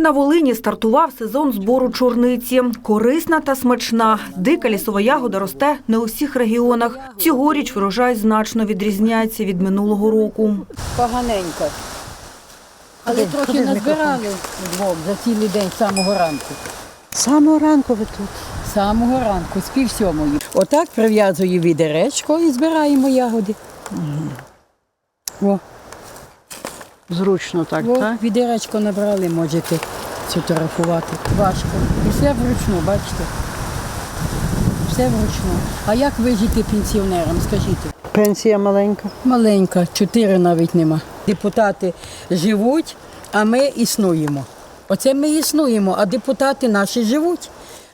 На Волині стартував сезон збору чорниці. Корисна та смачна. Дика лісова ягода росте не у всіх регіонах. Цьогоріч врожай значно відрізняється від минулого року. Поганенько. Але трохи назбирали вдвох за цілий день з самого ранку. З самого ранку ви тут. З самого ранку, з пів сьомої. Отак прив'язую відеречко і збираємо ягоди. О, Зручно так, о, так? відеречко набрали, можете сфотографувати. Важко. І все вручну, бачите? Все вручну. А як вижити пенсіонерам, скажіть? Пенсія маленька. Маленька, чотири навіть нема. Депутати живуть, а ми існуємо. Оце ми існуємо, а депутати наші живуть.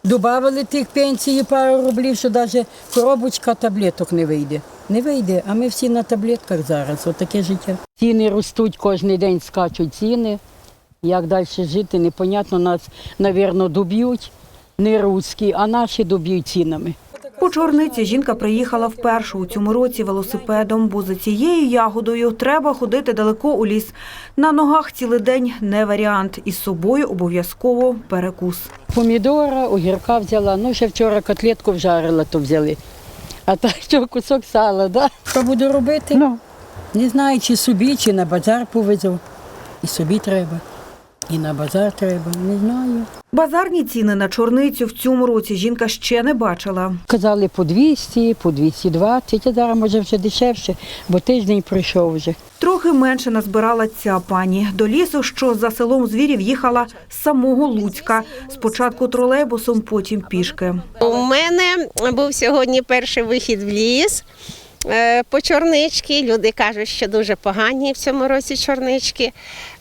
Добавили тих пенсії пару рублів, що навіть коробочка таблеток не вийде. Не вийде, а ми всі на таблетках зараз. Отаке життя. Ціни ростуть кожен день, скачуть ціни. Як далі жити, непонятно. Нас, мабуть, доб'ють. Не русські, а наші доб'ють цінами. По чорниці жінка приїхала вперше у цьому році велосипедом, бо за цією ягодою треба ходити далеко у ліс. На ногах цілий день не варіант. Із собою обов'язково перекус. Помідора, огірка взяла. Ну, ще вчора котлетку вжарила, то взяли. А так що кусок сала, да? Що буду робити? Ну, Не знаю, чи собі, чи на базар повезу. І собі треба, і на базар треба, не знаю. Базарні ціни на чорницю в цьому році жінка ще не бачила. Казали по 200, по 220, а зараз може вже дешевше, бо тиждень пройшов вже. Трохи менше назбирала ця пані. До лісу, що за селом звірів, їхала з самого Луцька. Спочатку тролейбусом, потім пішки. У мене був сьогодні перший вихід в ліс по чорнички. Люди кажуть, що дуже погані в цьому році чорнички.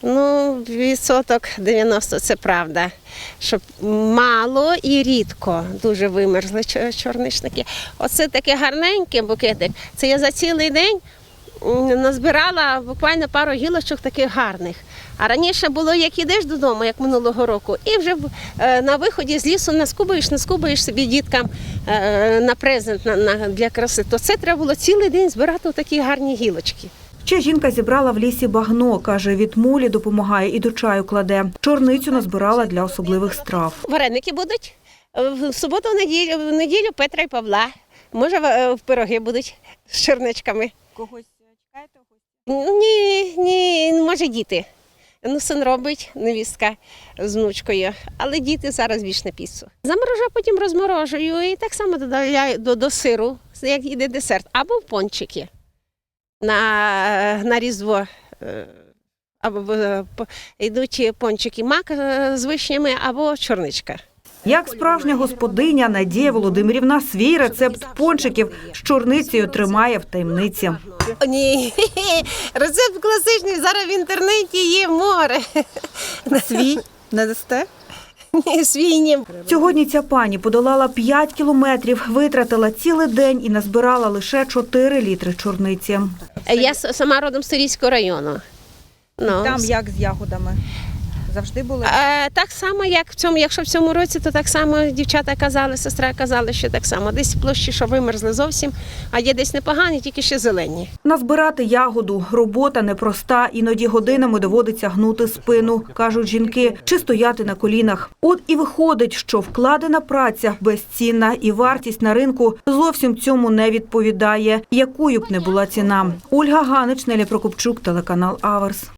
Ну, відсоток 90 це правда. Щоб мало і рідко дуже вимерзли чо- чорничники. Оце таке гарненьке букетик. Це я за цілий день назбирала буквально пару гілочок таких гарних. А раніше було, як ідеш додому, як минулого року, і вже е, на виході з лісу наскубаєш, наскубаєш собі діткам е, на презент на, на, для краси. То це треба було цілий день збирати такі гарні гілочки. Ще жінка зібрала в лісі багно. Каже, від мулі допомагає і до чаю кладе. Чорницю назбирала для особливих страв. Вареники будуть Е, в суботу, в неділю, в неділю Петра і Павла. Може, е, в пироги будуть з черничками. Когось чекаєте? Ні, ні, може діти. Ну, син робить, невістка з внучкою, але діти зараз більш на піцу. Заморожу, потім розморожую і так само додаю до, до сиру, як іде десерт, або в пончики на, на різдво. е, Або йдуть пончики мак е, з вишнями, або чорничка. Як справжня господиня Надія Володимирівна свій рецепт пончиків з чорницею тримає в таємниці. Ні, рецепт класичний, зараз в інтернеті є море. Свій не дасте? Ні, свій ні. Сьогодні ця пані подолала 5 кілометрів, витратила цілий день і назбирала лише 4 літри чорниці. Я сама родом з Сирійського району. Ну, Там як з ягодами? Завжди були? Е, так само, як в цьому, якщо в цьому році, то так само дівчата казали, сестра казала, що так само. Десь площі, що вимерзли зовсім, а є десь непогані, тільки ще зелені. Назбирати ягоду робота непроста, іноді годинами доводиться гнути спину, кажуть жінки, чи стояти на колінах. От і виходить, що вкладена праця безцінна і вартість на ринку зовсім цьому не відповідає, якою б не була ціна. Ольга Ганич, Нелі Прокопчук, телеканал Аверс.